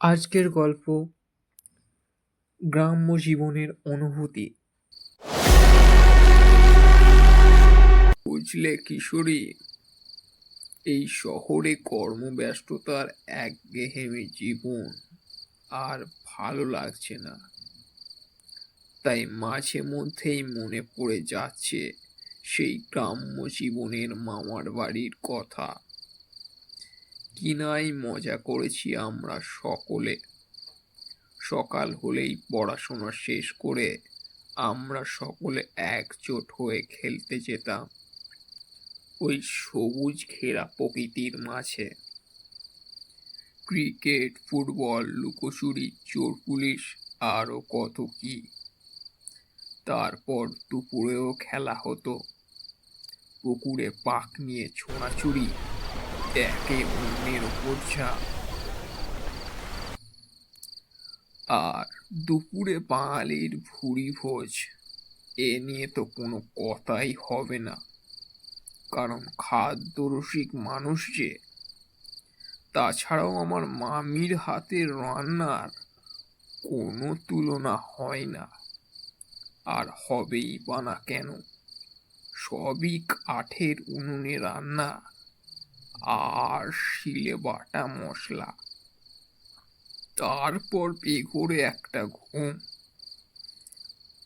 আজকের গল্প, গ্রাম্য জীবনের অনুভূতি। বুঝলে কিশোরী, এই শহরে কর্মব্যস্ততার একঘেয়েমি জীবন আর ভালো লাগছে না। তাই মাঝে মধ্যেই মনে পড়ে যাচ্ছে সেই গ্রাম্য জীবনের মামার বাড়ির কথা। কিনাই মজা করেছি আমরা সকলে। সকাল হলেই পড়াশোনা শেষ করে আমরা সকলে একজোট হয়ে খেলতে যেতাম ওই সবুজ ঘেরা প্রকৃতির মাঝে। ক্রিকেট, ফুটবল, লুকোচুরি, চোর পুলিশ আরও কত কি। তারপর দুপুরেও খেলা হতো। পুকুরে পাক নিয়ে ছোঁড়াছুড়ি একে অন্যের ওপর ঝাঁপ আর দুপুরে বাঙালির ভুরি ভোজ এ নিয়ে তো কোনো কথাই হবে না। কারণ খাদ্যরসিক মানুষ যে, তাছাড়াও আমার মামির হাতের রান্নার কোনো তুলনা হয় না। আর হবেই বা না কেন? সবই কাঠের উনুনে রান্না। আর শিলে বাটা মশলা। তারপর বেঘরে একটা ঘুম।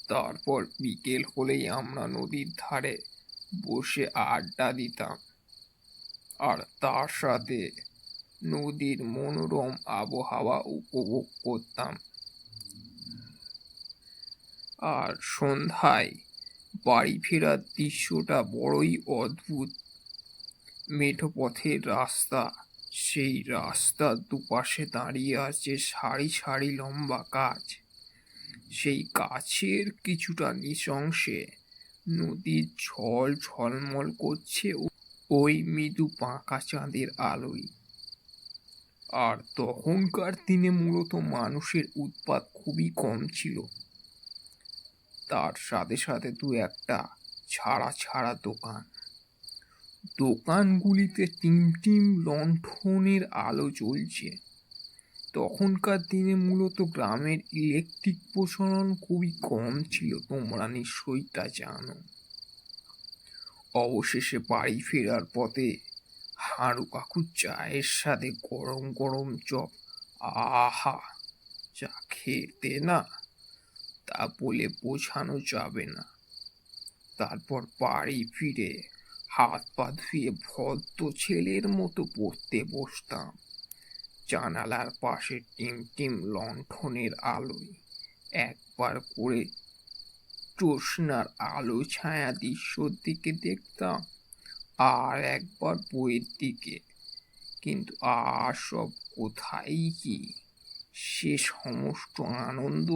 তারপর বিকেল হলেই আমরা নদীর ধারে বসে আড্ডা দিতাম। আর তার সাথে নদীর মনোরম আবহাওয়া উপভোগ করতাম। আর সন্ধ্যায় বাড়ি ফেরার দৃশ্যটা বড়ই অদ্ভুত। মেঠো পথের রাস্তা, সেই রাস্তার দুপাশে দাঁড়িয়ে আছে সারি সারি লম্বা গাছ সেই গাছের কিছুটা নিঃংশে নদীর ঝল ঝলমল করছে ওই মৃদু পাকা চাঁদের আলোয়। আর তখনকার দিনে মূলত মানুষের উৎপাত খুবই কম ছিল। তার সাথে সাথে দু একটা ছাড়া ছাড়া দোকান। দোকানগুলিতে টিম টিম লণ্ঠনের আলো জ্বলছে। তখনকার দিনে মূলত গ্রামের ইলেকট্রিক প্রচলন খুবই কম ছিল, তোমরা নিশ্চয়ই তা জানো। অবশেষে বাড়ি ফেরার পথে হাঁড়ু কাকুর চায়ের সাথে গরম গরম চপ, আহা, চা খেতে না? তা বলে বোঝানো যাবে না। তারপর বাড়ি ফিরে হাত পা ধুয়ে ভদ্র ছেলের মতো পড়তে বসতাম। জানালার পাশে টিম টিম লণ্ঠনের আলোয়। একবার করে জ্যোৎস্নার আলো ছায়া দৃশ্যর দিকে দেখতাম, আর একবার বইয়ের দিকে। কিন্তু আর সব কোথায় কি? সে সমস্ত আনন্দ,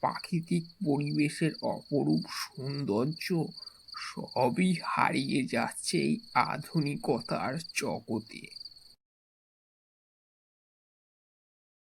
প্রাকৃতিক পরিবেশের অপরূপ সৌন্দর্য সবই হারিয়ে যাচ্ছে এই আধুনিকতার জগতে।